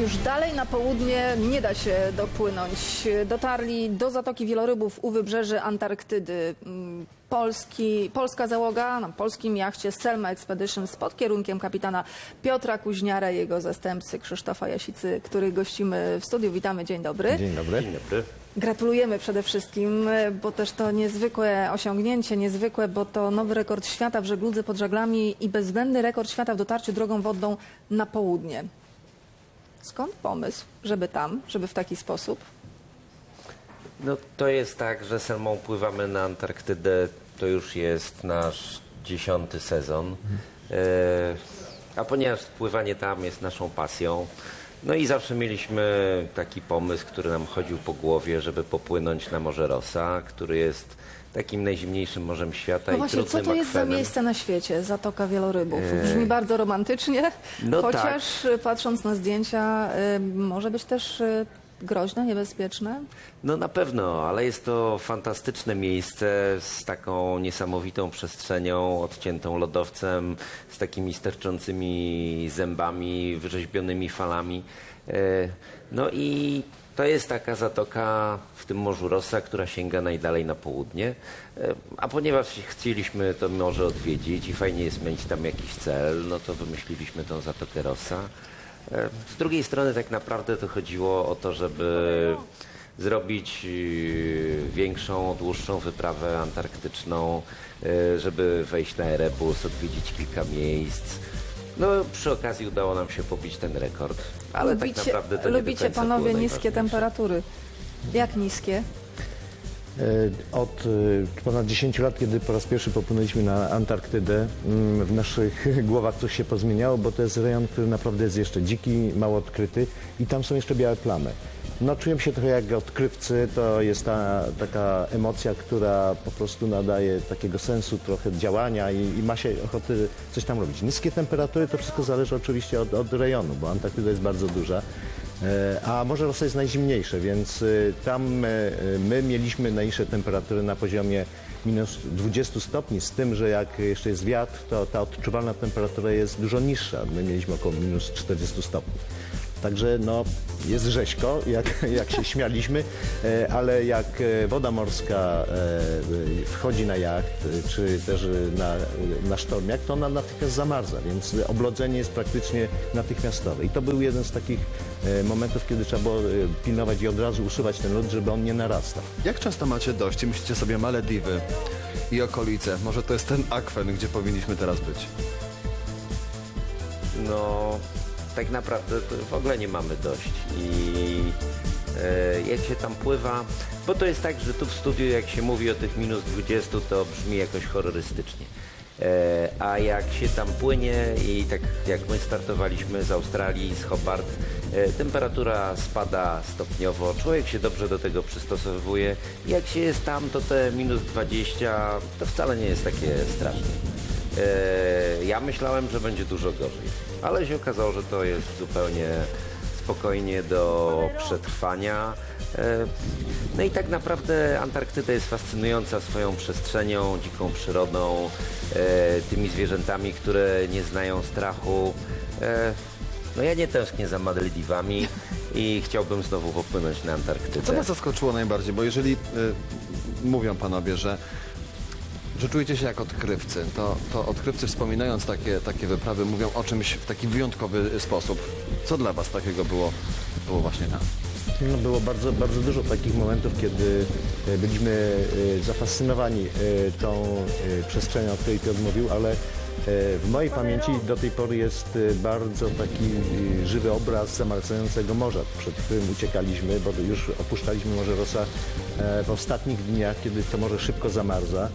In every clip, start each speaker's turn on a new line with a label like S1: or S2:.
S1: Już dalej na południe nie da się dopłynąć. Dotarli do Zatoki Wielorybów u wybrzeży Antarktydy. Mm, Polski, polska załoga na polskim jachcie Selma Expeditions pod kierunkiem kapitana Piotra Kuźniara i jego zastępcy Krzysztofa Jasicy, których gościmy w studiu. Witamy, dzień dobry.
S2: Dzień dobry.
S3: Dzień dobry.
S1: Gratulujemy przede wszystkim, bo też to niezwykłe osiągnięcie, niezwykłe, bo to nowy rekord świata w żegludze pod żaglami i bezwzględny rekord świata w dotarciu drogą wodną na południe. Skąd pomysł, żeby tam, żeby w taki sposób?
S3: No to jest tak, że Selmą pływamy na Antarktydę, to już jest nasz dziesiąty sezon. E, a ponieważ pływanie tam jest naszą pasją, no i zawsze mieliśmy taki pomysł, który nam chodził po głowie, żeby popłynąć na Morze Rosa, który jest takim najzimniejszym morzem świata
S1: No
S3: i
S1: właśnie, co to jest za
S3: akwenem.
S1: miejsce na świecie, Zatoka Wielorybów?
S3: Eee.
S1: Brzmi bardzo romantycznie,
S3: No
S1: chociaż y, patrząc na zdjęcia y, może być też y, groźne, niebezpieczne.
S3: No na pewno, ale jest to fantastyczne miejsce z taką niesamowitą przestrzenią, odciętą lodowcem, z takimi sterczącymi zębami, wyrzeźbionymi falami. E, No i to jest taka zatoka w tym Morzu Rosa, która sięga najdalej na południe. E, A ponieważ chcieliśmy to morze odwiedzić i fajnie jest mieć tam jakiś cel, no to wymyśliliśmy tą Zatokę Rosa. E, Z drugiej strony tak naprawdę to chodziło o to, żeby zrobić yy, większą, dłuższą wyprawę antarktyczną, żeby wejść na Erebus, odwiedzić kilka miejsc. No przy okazji udało nam się pobić ten rekord, ale tak naprawdę to nie do
S1: lubicie panowie niskie temperatury. Jak niskie?
S2: E, Od e, ponad 10 lat, kiedy po raz pierwszy popłynęliśmy na Antarktydę, mm, w naszych głowach coś się pozmieniało, bo to jest rejon, który naprawdę jest jeszcze dziki, mało odkryty i tam są jeszcze białe plamy. No czułem się trochę jak odkrywcy, to jest ta taka emocja, która po prostu nadaje takiego sensu trochę działania i, i ma się ochoty coś tam robić. Niskie temperatury to wszystko zależy oczywiście od, od rejonu, bo Antarktyda jest bardzo duża. E, A Morze Rosa jest najzimniejsze, więc e, tam e, my mieliśmy najniższe temperatury na poziomie minus 20 stopni, z tym, że jak jeszcze jest wiatr, to ta odczuwalna temperatura jest dużo niższa. My mieliśmy około minus 40 stopni. Także no, jest rzeźko, jak, jak się śmialiśmy, e, ale jak e, woda morska e, wchodzi na jacht, czy też na, na sztormiak, to ona natychmiast zamarza, więc oblodzenie jest praktycznie natychmiastowe. I to był jeden z takich momentów, kiedy trzeba było pilnować i od razu usuwać ten lód, żeby on nie narastał.
S4: Jak często macie dość i myślicie sobie Malediwy i okolice? Może to jest ten akwen, gdzie powinniśmy teraz być?
S3: No, tak naprawdę w ogóle nie mamy dość. I e, jak się tam pływa, bo to jest tak, że tu w studiu jak się mówi o tych minus 20, to brzmi jakoś horrorystycznie. E, a jak się tam płynie i tak jak my startowaliśmy z Australii, z Hobart, e, temperatura spada stopniowo, człowiek się dobrze do tego przystosowuje. Jak się jest tam, to te minus 20 to wcale nie jest takie straszne. E, Ja myślałem, że będzie dużo gorzej, ale się okazało, że to jest zupełnie spokojnie do przetrwania. E, No i tak naprawdę Antarktyda jest fascynująca swoją przestrzenią, dziką przyrodą, e, tymi zwierzętami, które nie znają strachu. No ja nie tęsknię za Malediwami i chciałbym znowu popłynąć na Antarktydę.
S4: Co was zaskoczyło najbardziej? Bo jeżeli y, mówią panowie, że, że czujecie się jak odkrywcy, to, to odkrywcy wspominając takie, takie wyprawy mówią o czymś w taki wyjątkowy sposób. Co dla was takiego było, było właśnie tam?
S2: No, było bardzo, bardzo dużo takich momentów, kiedy e, byliśmy e, zafascynowani e, tą przestrzenią, o której Piotr mówił, ale w mojej pamięci do tej pory jest e, bardzo taki e, żywy obraz zamarzającego morza, przed którym uciekaliśmy, bo już opuszczaliśmy Morze Rosa e, w ostatnich dniach, kiedy to morze szybko zamarza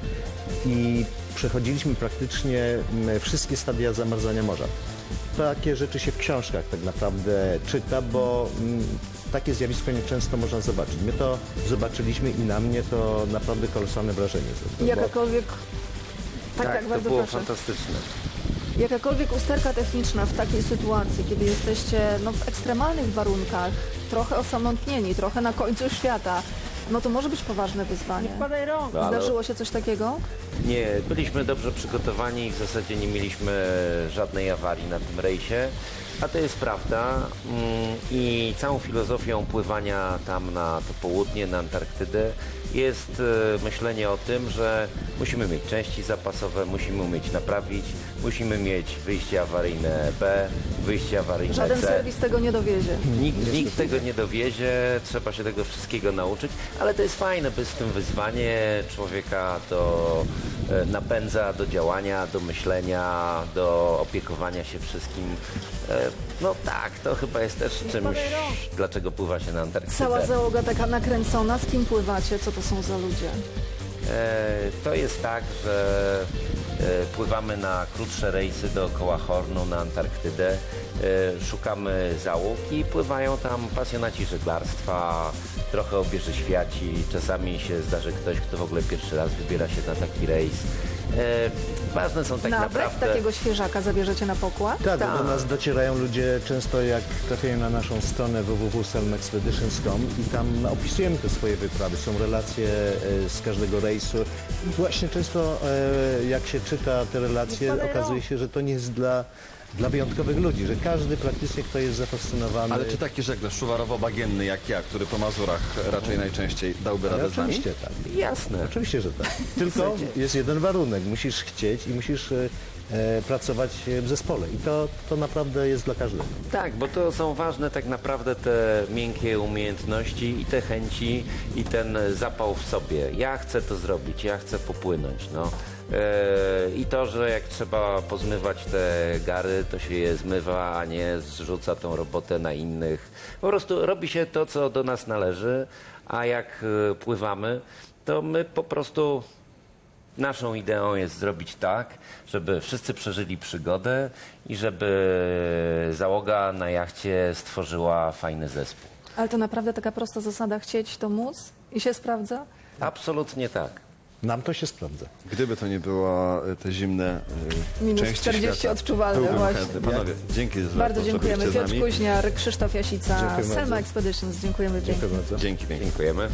S2: i przechodziliśmy praktycznie wszystkie stadia zamarzania morza. Takie rzeczy się w książkach tak naprawdę czyta, bo takie zjawisko nieczęsto można zobaczyć. My to zobaczyliśmy i na mnie to naprawdę kolosalne wrażenie
S1: Jakakolwiek... Tak, tak,
S3: to
S1: bardzo
S3: było
S1: proszę.
S3: fantastyczne.
S1: Jakakolwiek usterka techniczna w takiej sytuacji, kiedy jesteście no, w ekstremalnych warunkach, trochę osamotnieni, trochę na końcu świata, No to może być poważne wyzwanie.
S3: No, ale-
S1: Zdarzyło się coś takiego?
S3: Nie, byliśmy dobrze przygotowani i w zasadzie nie mieliśmy żadnej awarii na tym rejsie. A to jest prawda. Mm, I całą filozofią pływania tam na to południe, na Antarktydę, jest e, myślenie o tym, że musimy mieć części zapasowe, musimy umieć naprawić, musimy mieć wyjście awaryjne B, wyjście awaryjne
S1: Żaden
S3: C.
S1: serwis tego nie dowiezie.
S3: Nikt, nikt tego nie dowiezie, trzeba się tego wszystkiego nauczyć, ale to jest fajne, bo jest w tym wyzwanie człowieka do napędza do działania, do myślenia, do opiekowania się wszystkim. E, No tak, to chyba jest też czymś, dlaczego pływa się na Antarktydę.
S1: Cała załoga taka nakręcona. Z kim pływacie? Co to są za ludzie?
S3: E, To jest tak, że e, pływamy na krótsze rejsy dookoła Hornu na Antarktydę. E, Szukamy załóg i pływają tam pasjonaci żeglarstwa, trochę obieży świaci. Czasami się zdarzy ktoś, kto w ogóle pierwszy raz wybiera się na taki rejs. E, Ważne są tak
S1: Nawet
S3: naprawdę...
S1: takiego świeżaka zabierzecie na pokład?
S2: Tak,
S3: Tak.
S2: do nas docierają ludzie często jak trafiają na naszą stronę www.selmexpeditions.com i tam opisujemy te swoje wyprawy. Są relacje e, z każdego rejsu. I właśnie często e, jak się czyta te relacje, okazuje się, że to nie jest dla, dla wyjątkowych ludzi, że każdy praktycznie, kto jest zafascynowany...
S4: Ale czy taki żeglarz szuwarowo-bagienny jak ja, który po Mazurach raczej najczęściej dałby
S2: Ale
S4: radę z nami?
S2: oczywiście tak.
S3: Jasne.
S2: Oczywiście, że tak. Tylko jest jeden warunek. Musisz chcieć i musisz e, e, pracować w zespole. I to, to naprawdę jest dla każdego.
S3: Tak, bo to są ważne tak naprawdę te miękkie umiejętności i te chęci i ten zapał w sobie. Ja chcę to zrobić, ja chcę popłynąć. No. E, I to, że jak trzeba pozmywać te gary, to się je zmywa, a nie zrzuca tą robotę na innych. Po prostu robi się to, co do nas należy, a jak e, pływamy, to my po prostu Naszą ideą jest zrobić tak, żeby wszyscy przeżyli przygodę i żeby załoga na jachcie stworzyła fajny zespół.
S1: Ale to naprawdę taka prosta zasada chcieć to móc i się sprawdza?
S3: Absolutnie tak.
S2: Nam to się sprawdza.
S4: Gdyby to nie było e, te zimne e,
S1: Minus
S4: części
S1: 40
S4: świata,
S1: odczuwalne
S4: byłbym
S1: właśnie.
S4: chętny. Panowie, dzięki, że
S1: Bardzo
S4: że
S1: dziękujemy.
S4: byliście z
S1: Piotr
S4: nami.
S1: Kuźniar, Krzysztof Jasica,
S2: Dziękuję
S1: Selma. Expeditions. Dziękujemy pięknie.
S2: Dziękuję bardzo.
S4: Dzięki pięknie.
S3: Dziękujemy.